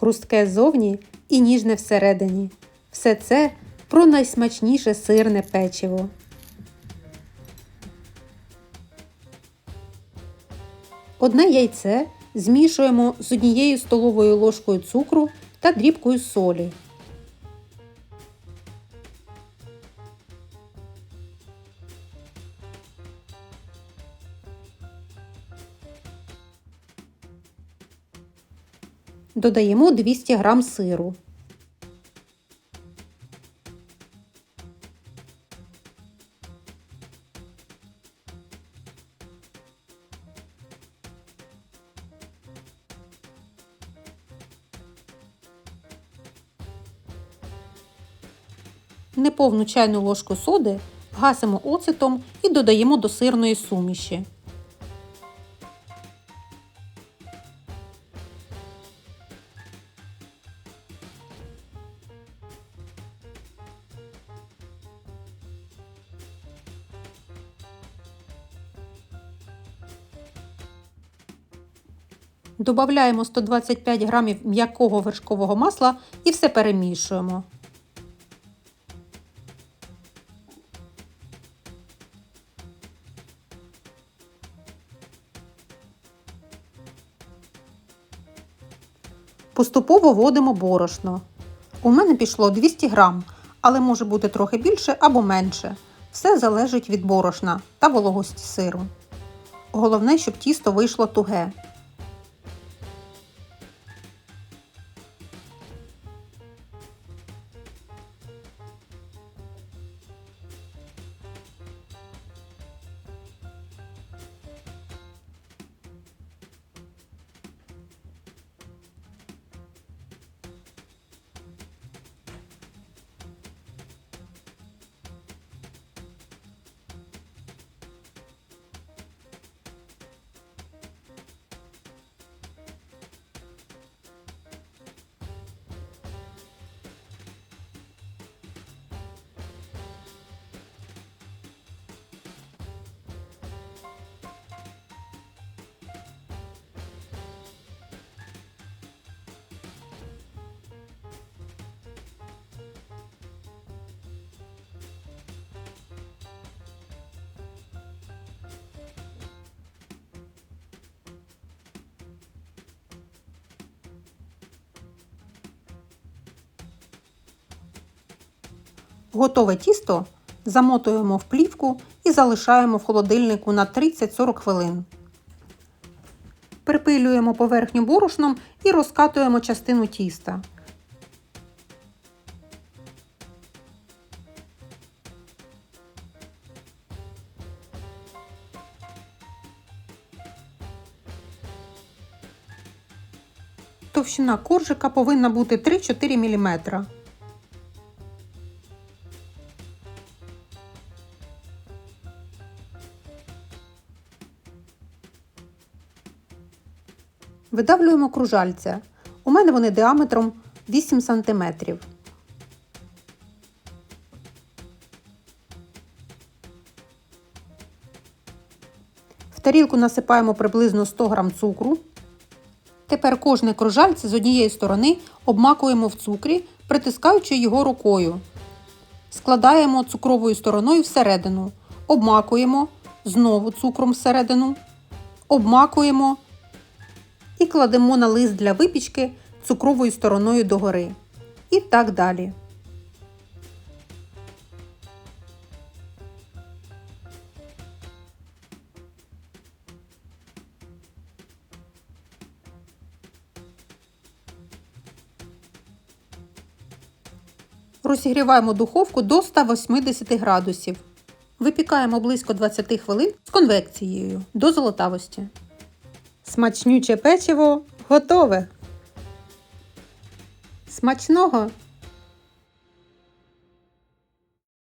хрустке ззовні і ніжне всередині. Все це про найсмачніше сирне печиво. Одне яйце змішуємо з однією столовою ложкою цукру та дрібкою солі. Додаємо 200 г сиру. Неповну чайну ложку соди гасимо оцетом і додаємо до сирної суміші. Добавляємо 125 г м'якого вершкового масла і все перемішуємо. Поступово вводимо борошно. У мене пішло 200 грам, але може бути трохи більше або менше. Все залежить від борошна та вологості сиру. Головне, щоб тісто вийшло туге. Готове тісто замотуємо в плівку і залишаємо в холодильнику на 30-40 хвилин. Припилюємо поверхню борошном і розкатуємо частину тіста. Товщина коржика повинна бути 3-4 мм. Видавлюємо кружальця. У мене вони діаметром 8 см. В тарілку насипаємо приблизно 100 г цукру. Тепер кожне кружальце з однієї сторони обмакуємо в цукрі, притискаючи його рукою. Складаємо цукровою стороною всередину, обмакуємо знову цукром всередину, обмакуємо і кладемо на лист для випічки цукровою стороною догори. І так далі. Розігріваємо духовку до 180 градусів. Випікаємо близько 20 хвилин з конвекцією до золотавості. Смачнюче печиво готове. Смачного!